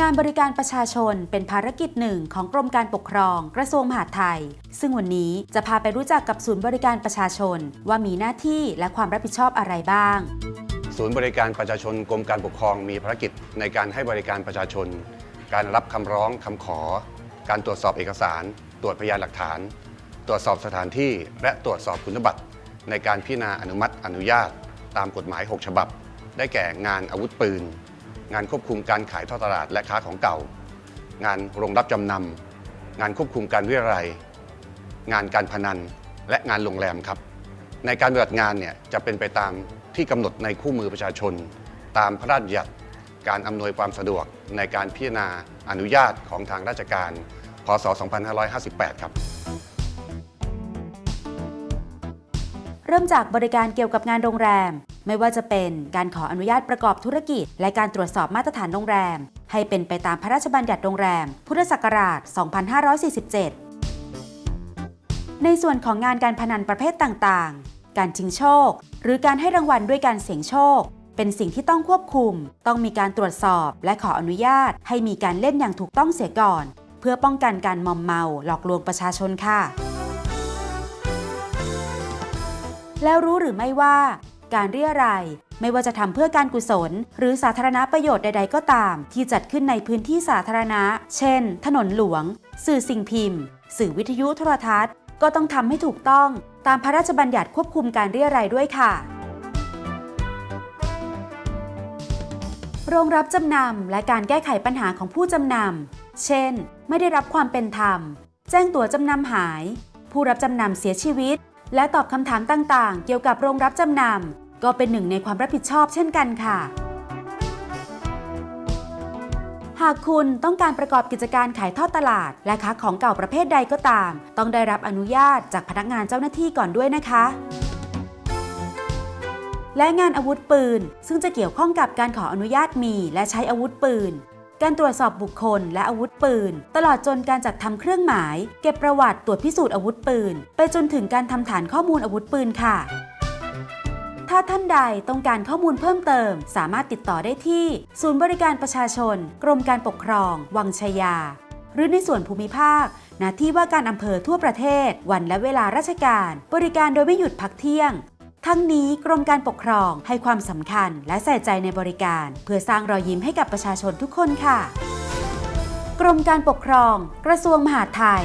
งานบริการประชาชนเป็นภารกิจหนึ่งของกรมการปกครอง กระทรวงมหาดไทย ซึ่งวันนี้จะพาไปรู้จักกับศูนย์บริการประชาชน ว่ามีหน้าที่และความรับผิดชอบอะไรบ้าง ศูนย์บริการประชาชนกรมการปกครองมีภารกิจในการให้บริการประชาชน การรับคำร้องคำขอ การตรวจสอบเอกสาร ตรวจพยานหลักฐาน ตรวจสอบสถานที่ และตรวจสอบคุณบัตร ในการพิจารณาอนุมัติอนุญาต ตามกฎหมาย 6 ฉบับ ได้แก่งานอาวุธปืน งานควบคุมการขายท่อตลาดและค้าของเก่า งานโรงรับจำนำงานควบคุมการเรียรัยงานการพนัน และงานโรงแรมครับ ในการปฏิบัติงานเนี่ยจะเป็นไปตามที่กำหนดในคู่มือประชาชน ตามพระราชบัญญัติการอำนวยความสะดวกในการพิจารณาอนุญาตของทางราชการ พศ 2558 ครับ เริ่มจากบริการเกี่ยวกับงานโรงแรม ไม่ว่าจะเป็นการขออนุญาตประกอบธุรกิจ และการตรวจสอบมาตรฐานโรงแรม ให้เป็นไปตามพระราชบัญญัติโรงแรม พุทธศักราช 2547 ในส่วนของงานการพนันประเภทต่างๆ การชิงโชค หรือการให้รางวัลด้วยการเสี่ยงโชค เป็นสิ่งที่ต้องควบคุม ต้องมีการตรวจสอบและขออนุญาต ให้มีการเล่นอย่างถูกต้องเสียก่อน เพื่อป้องกันการมอมเมาหลอกลวงประชาชนค่ะ แล้วรู้หรือไม่ว่า การเรียรัยไม่ว่าจะทำเพื่อการกุศล หรือสาธารณประโยชน์ใด ๆ ก็ตาม ที่จัดขึ้นในพื้นที่สาธารณะ เช่น ถนนหลวง สื่อสิ่งพิมพ์ สื่อวิทยุโทรทัศน์ ก็ต้องทำให้ถูกต้องตามพระราชบัญญัติควบคุมการเรียรัยด้วยค่ะ โรงรับจำนำและการแก้ไขปัญหาของผู้จำนำ เช่น ไม่ได้รับความเป็นธรรม แจ้งตั๋วจำนำหาย ผู้รับจำนำเสียชีวิต และตอบคำถามต่างๆ เกี่ยวกับโรงรับจำนำก็เป็นหนึ่งในความรับผิดชอบเช่นกันค่ะ หากคุณต้องการประกอบกิจการขายทอดตลาด และค้าของเก่าประเภทใดก็ตาม ต้องได้รับอนุญาตจากพนักงานเจ้าหน้าที่ก่อนด้วยนะคะและงานอาวุธปืน ซึ่งจะเกี่ยวข้องกับการขออนุญาตมีและใช้อาวุธปืน การตรวจสอบบุคคลและอาวุธปืน ตลอดจนการจัดทำเครื่องหมาย เก็บประวัติตรวจพิสูจน์อาวุธปืน ไปจนถึงการทำฐานข้อมูลอาวุธปืนค่ะ ถ้าท่านใดต้องการข้อมูลเพิ่มเติม สามารถติดต่อได้ที่ ศูนย์บริการประชาชน กรมการปกครอง วังชยา หรือในส่วนภูมิภาคหน้าที่ว่าการอำเภอทั่วประเทศ วันและเวลาราชการ บริการโดยไม่หยุดพักเที่ยง ทั้งนี้กรมการปกครองให้ความสำคัญและใส่ใจในบริการ เพื่อสร้างรอยยิ้มให้กับประชาชนทุกคนค่ะ กรมการปกครอง กระทรวงมหาดไทย